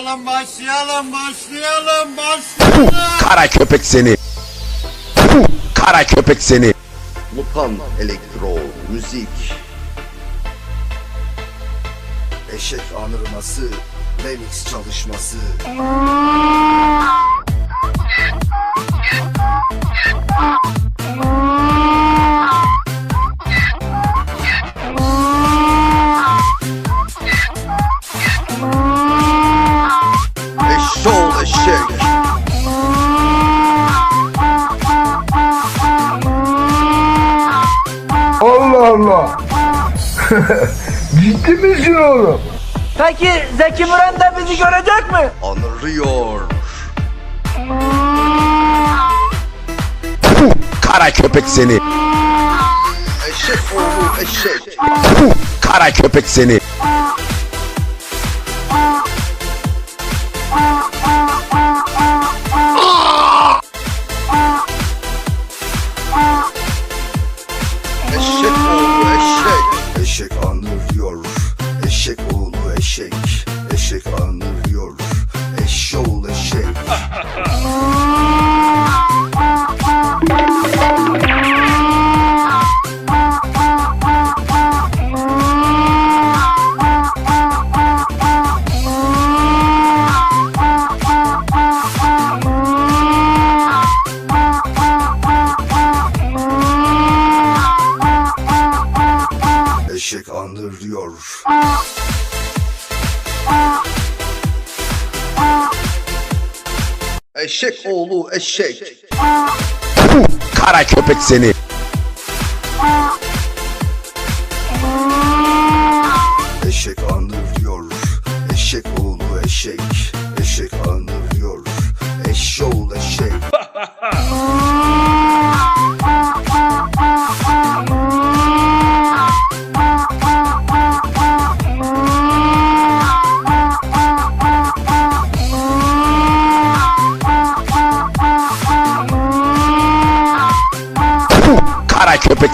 Başlayalım, başlayalım, başlayalım, başlayalım. Kara köpek seni. Kara köpek seni. Mutan elektro müzik Eşek anırması Remix çalışması Ciddi misin oğlum? Peki Zeki Müren de bizi görecek mi? anırıyor Kara köpek seni. Eşek oğlu eşek Kara köpek seni. Eşek anırıyor Eşşoğlu eşek Eşek oğlu eşek. Kara köpek seni. Eşek anırıyor Eşek oğlu eşek. Eşek anırıyor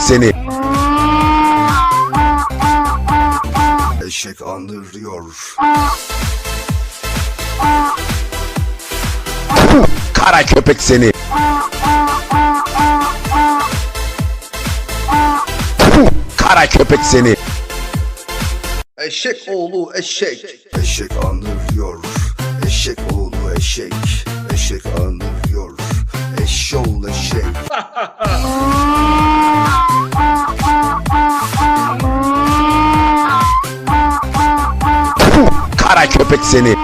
seni. Eşek anırıyor Kara köpek seni. Kara köpek seni. Eşek oğlu eşek Eşek anırıyor Eşek oğlu eşek Eşek anırıyor Eşşoğlu eşek Kara köpek seni.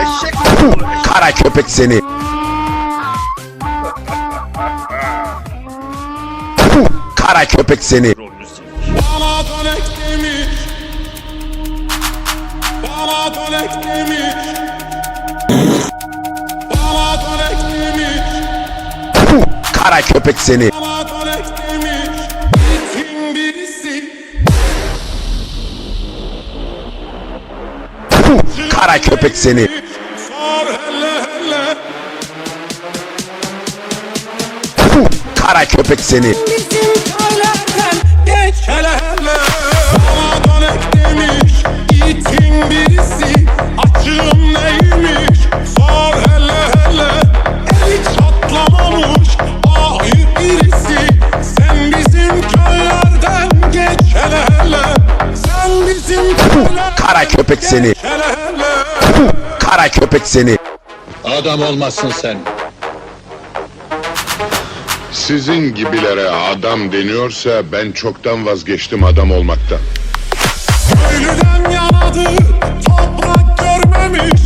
Eşek Kara köpek seni. Kara köpek seni. Bana dönek demiş. Bana dönek demiş. Kara köpek seni. Kara köpek seni. Kara köpek seni. Köpek seni. Kara köpek seni. Adam olmazsın sen. Sizin gibilere adam deniyorsa ben çoktan vazgeçtim adam olmaktan. Ölüden yanadı toprak görmemiş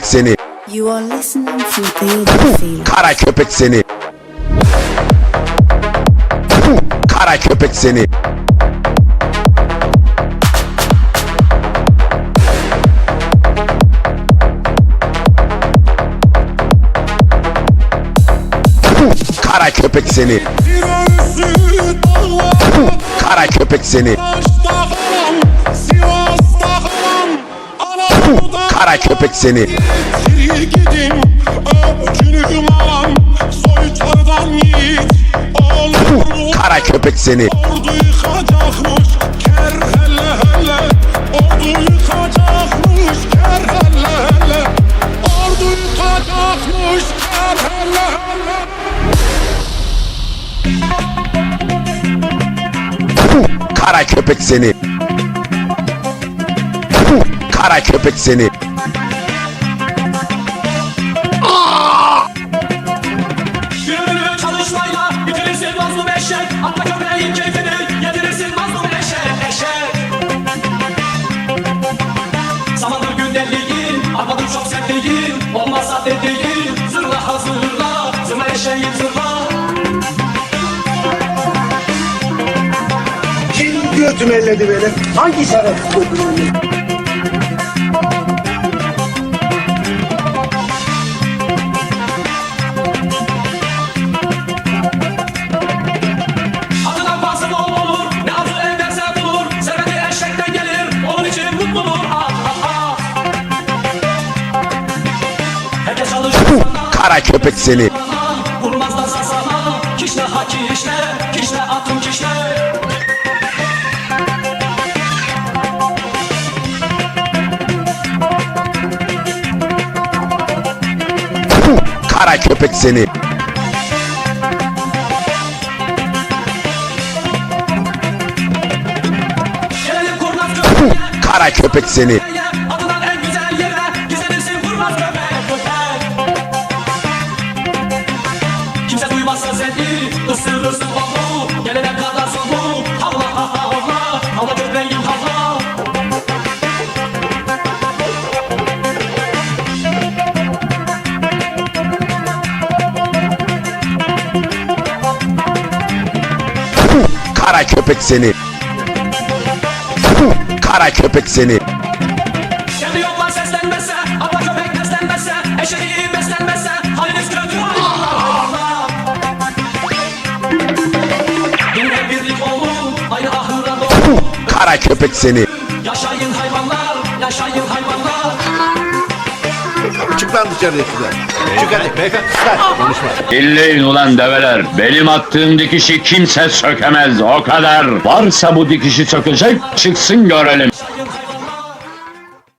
köpek seni. You are listening to Building Feeling. Kara köpek seni. Kara köpek seni. Kara köpek seni. Kara köpek seni. Kara köpek seni. Kara köpek seni. Kara köpek seni. Kara köpek seni. Götümü elledi benim? Hangi şerefsiz götümü elledi? Adından fazla bol Kara köpek seni. Kara köpek seni. Kara köpek seni. Kara köpek seni. Kendi yollar seslenmezse Abla köpek beslenmezse Eşeği beslenmezse Haliniz kötü olur Allah Yine birlik olun Aynı ahıra doğru Kara köpek seni. Yaşayın hayvanlar Yaşayın hayvanlar Çık lan dışarıya şuradan. Çık hadi. Dinleyin ulan develer. Benim attığım dikişi kimse sökemez. O kadar. Varsa bu dikişi sökecek çıksın görelim.